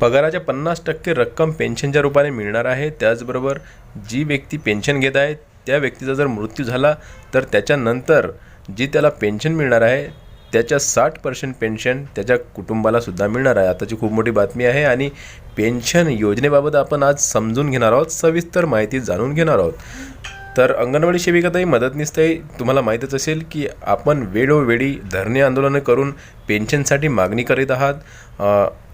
पगाराच्या पन्नास टक्के रक्कम पेन्शनच्या रूपाने मिळणार आहे. त्याचबरोबर जी व्यक्ती पेन्शन घेत आहे त्या व्यक्तीचा जर मृत्यू झाला तर त्याच्यानंतर जी त्याला पेन्शन मिळणार आहे त्याच्या साठ पर्सेंट पेन्शन त्याच्या कुटुंबालासुद्धा मिळणार आहे. आताची खूप मोठी बातमी आहे आणि पेन्शन योजनेबाबत आपण आज समजून घेणार आहोत सविस्तर माहिती जाणून घेणार आहोत. तर अंगणवाडी सेविकाताई मदतनीसताई तुम्हाला माहीतच असेल की आपण वेळोवेळी धरणे आंदोलनं करून पेन्शनसाठी मागणी करीत आहात.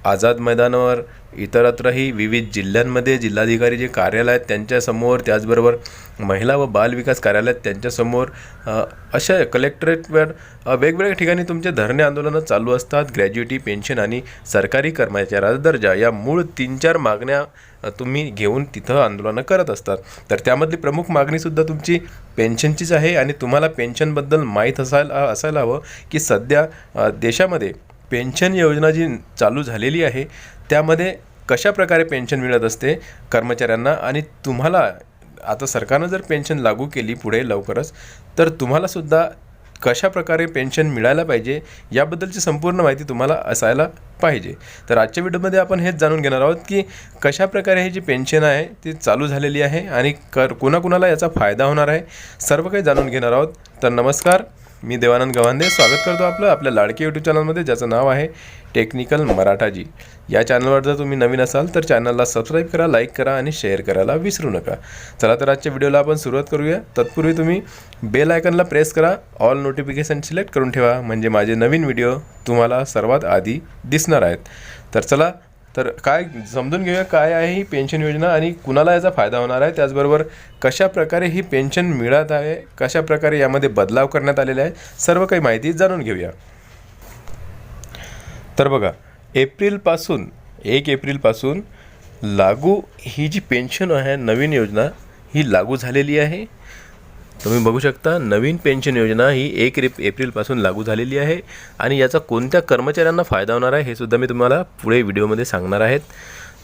आझाद मैदानावर इतरत्रही विविध जिल्ह्यांमध्ये जिल्हाधिकारी जे कार्यालय आहेत त्यांच्यासमोर त्याचबरोबर महिला व बालविकास कार्यालयात त्यांच्यासमोर अशा कलेक्टरेटवर वेगवेगळ्या ठिकाणी तुमचे धरणे आंदोलनं चालू असतात ग्रॅज्युएटी पेन्शन आणि सरकारी कर्मचाऱ्याचा दर्जा या मूळ तीन चार मागण्या तुम्ही घेऊन तिथं आंदोलनं करत असतात. तर त्यामधली प्रमुख मागणीसुद्धा तुमची पेन्शनचीच आहे आणि तुम्हाला पेन्शनबद्दल माहीत असायला असायला हवं की सध्या देशामध्ये पेन्शन योजना जी चालू झालेली आहे त्यामध्ये कशा प्रकारे पेन्शन मिळत असते कर्मचाऱ्यांना? आणि तुम्हाला आता सरकारनं जर पेन्शन लागू केली पुढे लवकरच तर तुम्हालासुद्धा कशा प्रकारे पेन्शन मिळायला पाहिजे? याबद्दलची संपूर्ण माहिती तुम्हाला असायला पाहिजे. तर आजच्या व्हिडिओमध्ये आपण हेच जाणून घेणार आहोत की कशा प्रकारे हे जी पेन्शन आहे ती चालू झालेली आहे आणि कर कोणाकोणाला याचा फायदा होणार आहे सर्व काही जाणून घेणार आहोत. तर नमस्कार. मी देवानंद गव्हांदे स्वागत करतो आपलं आपल्या लाडके यूट्यूब चॅनलमध्ये ज्याचं नाव आहे टेक्निकल मराठाजी. या चॅनलवर जर तुम्ही नवीन असाल तर चॅनलला सबस्क्राईब करा लाईक करा आणि शेअर करायला विसरू नका. चला तर आजच्या व्हिडिओला आपण सुरुवात करूया. तत्पूर्वी तुम्ही बेल आयकनला प्रेस करा ऑल नोटिफिकेशन सिलेक्ट करून ठेवा. म्हणजे माझे नवीन व्हिडिओ तुम्हाला सर्वात आधी दिसणार आहेत. तर चला तर काय समजून घेऊया काय आहे ही पेन्शन योजना आणि कुणाला याचा फायदा होणार आहे. त्याचबरोबर कशा प्रकारे ही पेन्शन मिळत आहे कशा प्रकारे यामध्ये बदलाव करण्यात आलेला आहे सर्व काही माहिती जाणून घेऊया. तर बघा एप्रिलपासून एक एप्रिलपासून लागू ही जी पेन्शन आहे नवीन योजना ही लागू झालेली आहे. तुम्ही बघू शकता नवीन पेन्शन योजना ही एक एप एप्रिलपासून लागू झालेली आहे आणि याचा कोणत्या कर्मचाऱ्यांना फायदा होणार आहे हे सुद्धा मी तुम्हाला पुढे व्हिडिओमध्ये सांगणार आहेत.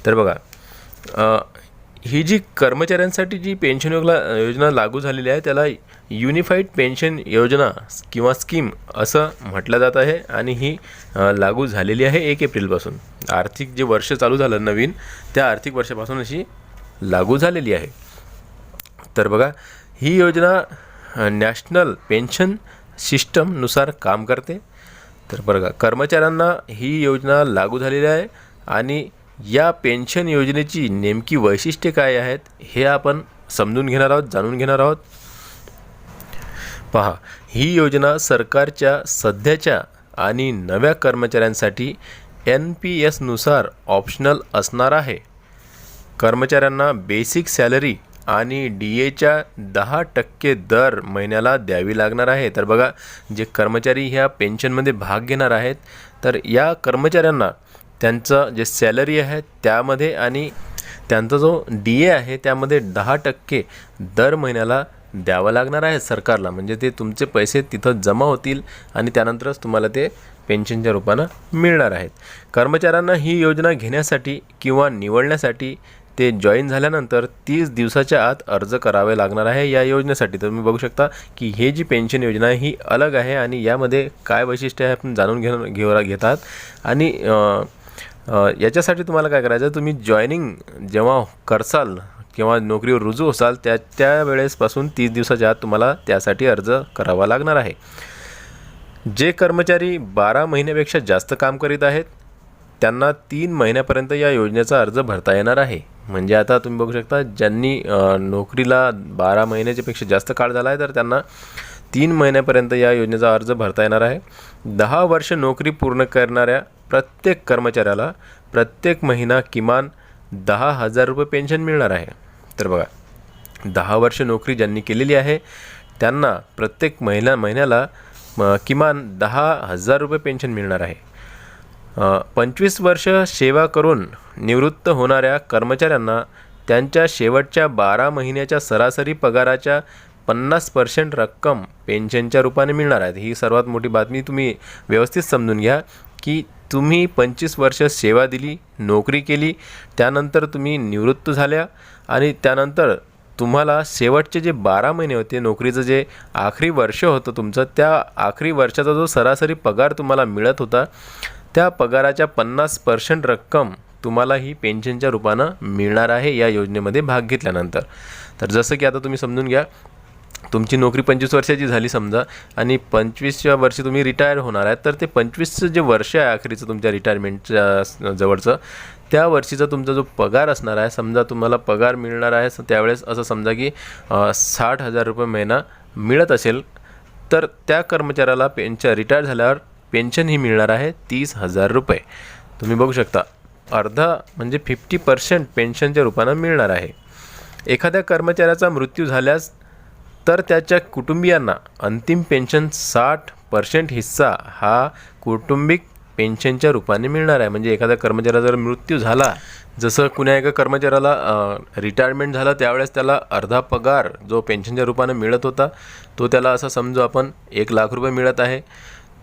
तर बघा ही जी कर्मचाऱ्यांसाठी जी पेन्शन योजना योजना लागू झालेली आहे त्याला युनिफाईड पेन्शन योजना किंवा स्कीम असं म्हटलं जात आहे आणि ही लागू झालेली आहे एक एप्रिलपासून आर्थिक जे वर्ष चालू झालं नवीन त्या आर्थिक वर्षापासून अशी लागू झालेली आहे. तर बघा ही योजना नॅशनल पेन्शन सिस्टमनुसार काम करते. तर बघा कर्मचाऱ्यांना ही योजना लागू झालेली आहे आणि या पेन्शन योजनेची नेमकी वैशिष्ट्ये काय आहेत हे आपण समजून घेणार आहोत जाणून घेणार आहोत. पहा ही योजना सरकारच्या सध्याच्या आणि नव्या कर्मचाऱ्यांसाठी एन पी एसनुसार ऑप्शनल असणार आहे. कर्मचाऱ्यांना बेसिक सॅलरी आणि डी एच्या दहा टक्के दर महिन्याला द्यावी लागणार आहे. तर बघा जे कर्मचारी ह्या पेन्शनमध्ये भाग घेणार आहेत तर या कर्मचाऱ्यांना त्यांचं जे सॅलरी आहे त्यामध्ये आणि त्यांचा जो डी ए आहे त्यामध्ये दहा टक्के दर महिन्याला द्यावं लागणार आहे सरकारला. म्हणजे ते तुमचे पैसे तिथं जमा होतील आणि त्यानंतरच तुम्हाला ते पेन्शनच्या रूपानं मिळणार आहेत. कर्मचाऱ्यांना ही योजना घेण्यासाठी किंवा निवडण्यासाठी ते जॉईन झाल्यानंतर तीस दिवसाच्या आत अर्ज करावे लागणार आहे या योजनेसाठी. तर तुम्ही बघू शकता की हे जी पेन्शन योजना आहे ही अलग आहे आणि यामध्ये काय वैशिष्ट्य आहे आपण जाणून घेऊन घेऊ घेतात. आणि याच्यासाठी तुम्हाला काय करायचं तुम्ही जॉईनिंग जेव्हा करसाल किंवा नोकरीवर रुजू असाल त्या त्यावेळेसपासून तीस दिवसाच्या आत तुम्हाला त्यासाठी अर्ज करावा लागणार आहे. जे कर्मचारी बारा महिन्यापेक्षा जास्त काम करीत आहेत त्यांना तीन महिन्यापर्यंत या योजनेचा अर्ज भरता येणार आहे. म्हणजे आता तुम्ही बघू शकता ज्यांनी नोकरीला बारा महिन्याच्यापेक्षा जास्त काळ झाला आहे तर त्यांना तीन महिन्यापर्यंत या योजनेचा अर्ज भरता येणार आहे. दहा वर्ष नोकरी पूर्ण करणाऱ्या प्रत्येक कर्मचाऱ्याला प्रत्येक महिना किमान दहा हजार रुपये पेन्शन मिळणार आहे. तर बघा दहा वर्ष नोकरी ज्यांनी केलेली आहे त्यांना प्रत्येक महिना महिन्याला किमान दहा हजार रुपये पेन्शन मिळणार आहे. पंचवीस वर्ष सेवा करून निवृत्त होणाऱ्या कर्मचाऱ्यांना त्यांच्या शेवटच्या बारा महिन्याच्या सरासरी पगाराच्या पन्नास पर्सेंट रक्कम पेन्शनच्या रूपाने मिळणार आहेत ही सर्वात मोठी बातमी तुम्ही व्यवस्थित समजून घ्या की तुम्ही पंचवीस वर्ष सेवा दिली नोकरी केली त्यानंतर तुम्ही निवृत्त झाल्या आणि त्यानंतर तुम्हाला शेवटचे जे बारा महिने होते नोकरीचं जे आखरी वर्ष होतं तुमचं त्या आखरी वर्षाचा जो सरासरी पगार तुम्हाला मिळत होता त्या पगाराच्या पन्नास पर्सेंट रक्कम तुम्हाला ही पेन्शनच्या रूपानं मिळणार आहे या योजनेमध्ये भाग घेतल्यानंतर. तर जसं की आता तुम्ही समजून घ्या तुमची नोकरी पंचवीस वर्षाची झाली समजा आणि पंचवीसच्या वर्षी तुम्ही रिटायर होणार आहे तर ते पंचवीसचं जे वर्ष आहे अखेरीचं तुमच्या रिटायरमेंटच्या जवळचं त्या वर्षीचा तुमचा जो पगार असणार आहे समजा तुम्हाला पगार मिळणार आहे त्यावेळेस असं समजा की साठ हजार रुपये महिना मिळत असेल तर त्या कर्मचाऱ्याला पेन्शन रिटायर झाल्यावर पेन्शन ही मिळणार आहे तीस हजार रुपये. तुम्ही बघू शकता अर्धा म्हणजे फिफ्टी पर्सेंट पेन्शनच्या रूपानं मिळणार आहे. एखाद्या कर्मचाऱ्याचा मृत्यू झाल्यास तर त्याच्या कुटुंबियांना अंतिम पेन्शन साठ पर्सेंट हिस्सा हा कौटुंबिक पेन्शनच्या रूपाने मिळणार आहे. म्हणजे एखाद्या कर्मचाऱ्याचा जर मृत्यू झाला जसं कुण्या एका कर्मचाऱ्याला रिटायरमेंट झाला त्यावेळेस त्याला अर्धा पगार जो पेन्शनच्या रूपाने मिळत होता तो त्याला असं समजू आपण एक लाख रुपये मिळत आहे.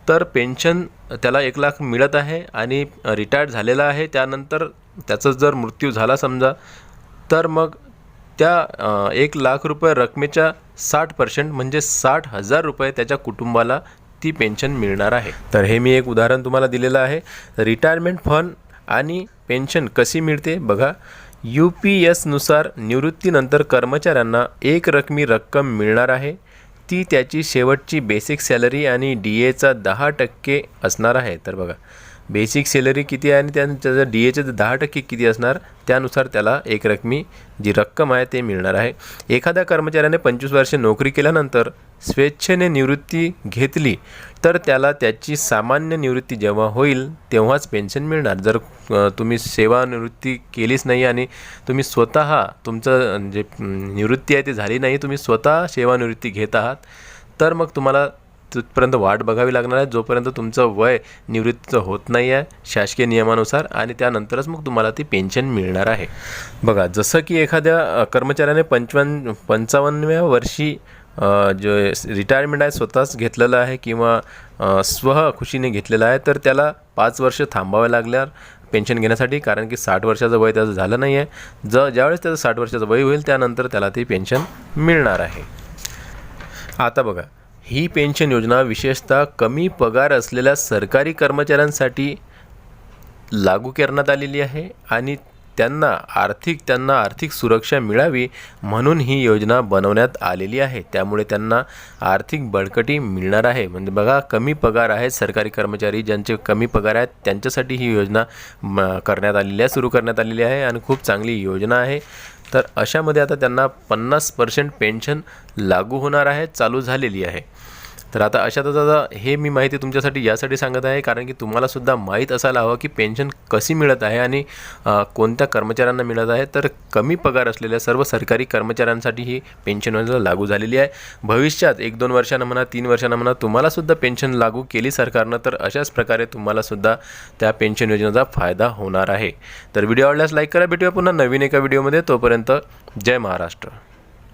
तर पेन्शन त्याला एक लाख मिळत आहे आणि रिटायर्ड झालेला आहे. त्यानंतर त्याचा जर मृत्यू झाला समजा तर मग त्या एक लाख रुपये रकमेच्या साठ पर्सेंट म्हणजे साठ हजार रुपये त्याच्या कुटुंबाला ती पेन्शन मिळणार आहे. तर हे मी एक उदाहरण तुम्हाला दिलेलं आहे. रिटायरमेंट फंड आणि पेन्शन कशी मिळते? बघा यू पी एसनुसार निवृत्तीनंतर कर्मचाऱ्यांना एक रकमी रक्कम मिळणार आहे. ती त्याची शेवटची बेसिक सॅलरी आणि डी एचा दहा टक्के असणार आहे. तर बघा बेसिक सॅलरी किती आहे आणि त्याचं डी एचं दहा टक्के किती असणार त्यानुसार त्याला एक रकमी जी रक्कम आहे ते मिळणार आहे. एखाद्या कर्मचाऱ्याने पंचवीस वर्षे नोकरी केल्यानंतर स्वेच्छेने निवृत्ती घेतली तर त्याला त्याची सामान्य निवृत्ती जेव्हा होईल तेव्हाच पेन्शन मिळणार. जर तुम्ही सेवानिवृत्ती केलीच नाही आणि तुम्ही स्वतः तुमचं जे निवृत्ती आहे ती झाली नाही तुम्ही स्वतः सेवानिवृत्ती घेत आहात तर मग तुम्हाला तिथपर्यंत वाट बघावी लागणार आहे जोपर्यंत तुमचं वय निवृत्तीचं होत नाही आहे शासकीय नियमानुसार आणि त्यानंतरच मग तुम्हाला ती पेन्शन मिळणार आहे. बघा जसं की एखाद्या कर्मचाऱ्याने पंचवन पंचावन्नव्या वर्षी जे रिटायरमेंट आहे स्वतःच घेतलेलं आहे किंवा स्व स्वखुशीने घेतलेलं आहे तर त्याला पाच वर्ष थांबावे लागल्यावर पेन्शन घेण्यासाठी कारण की साठ वर्षाचं वय त्याचं झालं नाही आहे ज ज्यावेळेस त्याचं साठ वर्षाचं वय होईल त्यानंतर त्याला ती पेन्शन मिळणार आहे. आता बघा ही पेन्शन योजना विशेषतः कमी पगार असलेल्या सरकारी कर्मचाऱ्यांसाठी लागू करण्यात आलेली आहे आणि त्यांना आर्थिक त्यांना आर्थिक सुरक्षा मिळावी म्हणून ही योजना बनवण्यात आलेली आहे. त्यामुळे त्यांना आर्थिक बळकटी मिळणार आहे. म्हणजे बघा कमी पगार आहेत सरकारी कर्मचारी ज्यांचे कमी पगार आहेत त्यांच्यासाठी ही योजना म, करण्यात आलेली आहे सुरू करण्यात आलेली आहे आणि खूप चांगली योजना आहे. तर अशामध्ये आता त्यांना पन्नास पर्सेंट पेन्शन लागू होणार आहे चालू झालेली आहे. तर आता अशातच आता हे मी माहिती तुमच्यासाठी यासाठी सांगत आहे कारण की तुम्हालासुद्धा माहीत असायला हवं की पेन्शन कशी मिळत आहे आणि कोणत्या कर्मचाऱ्यांना मिळत आहे. तर कमी पगार असलेल्या सर्व सरकारी कर्मचाऱ्यांसाठी ही पेन्शन योजना लागू झालेली आहे. भविष्यात एक दोन वर्षानं म्हणा तीन वर्षानं म्हणा तुम्हालासुद्धा पेन्शन लागू केली सरकारनं तर अशाच प्रकारे तुम्हालासुद्धा त्या पेन्शन योजनेचा फायदा होणार आहे. तर व्हिडिओ आवडल्यास लाईक करा. भेटूया पुन्हा नवीन एका व्हिडिओमध्ये. तोपर्यंत जय महाराष्ट्र.